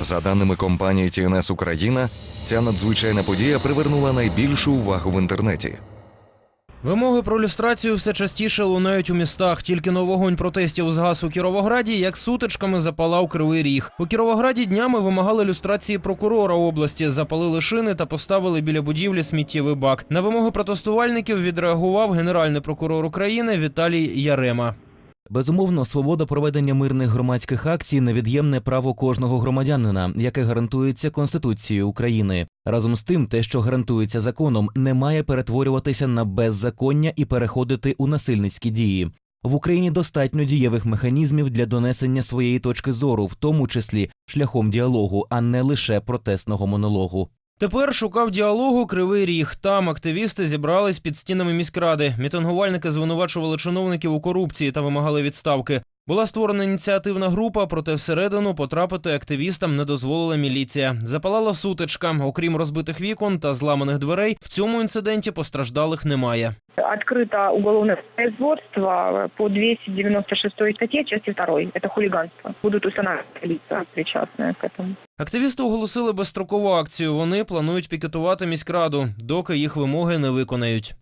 За даними компанії TNS Україна, ця надзвичайна подія привернула найбільшу увагу в інтернеті. Вимоги про люстрацію все частіше лунають у містах. Тільки но вогонь протестів згас у Кіровограді, як сутичками запалав кривий ріг. У Кіровограді днями вимагали люстрації прокурора області, запалили шини та поставили біля будівлі сміттєвий бак. На вимоги протестувальників відреагував генеральний прокурор України Віталій Ярема. Безумовно, свобода проведення мирних громадських акцій невід'ємне право кожного громадянина, яке гарантується Конституцією України. Разом з тим, те, що гарантується законом, не має перетворюватися на беззаконня і переходити у насильницькі дії. В Україні достатньо дієвих механізмів для донесення своєї точки зору, в тому числі шляхом діалогу, а не лише протестного монологу. Тепер шукав діалогу Кривий Ріг. Там активісти зібрались під стінами міськради. Мітингувальники звинувачували чиновників у корупції та вимагали відставки. Була створена ініціативна група, проте всередину потрапити активістам не дозволила міліція. Запалала сутичка. Окрім розбитих вікон та зламаних дверей, в цьому інциденті постраждалих немає. Открыто уголовное производство по 296 статье, части 2. Это хулиганство. Будут устанавливать лица, причастные к этому. Активісти оголосили безстрокову акцію. Вони планують пікетувати міськраду, доки їх вимоги не виконають.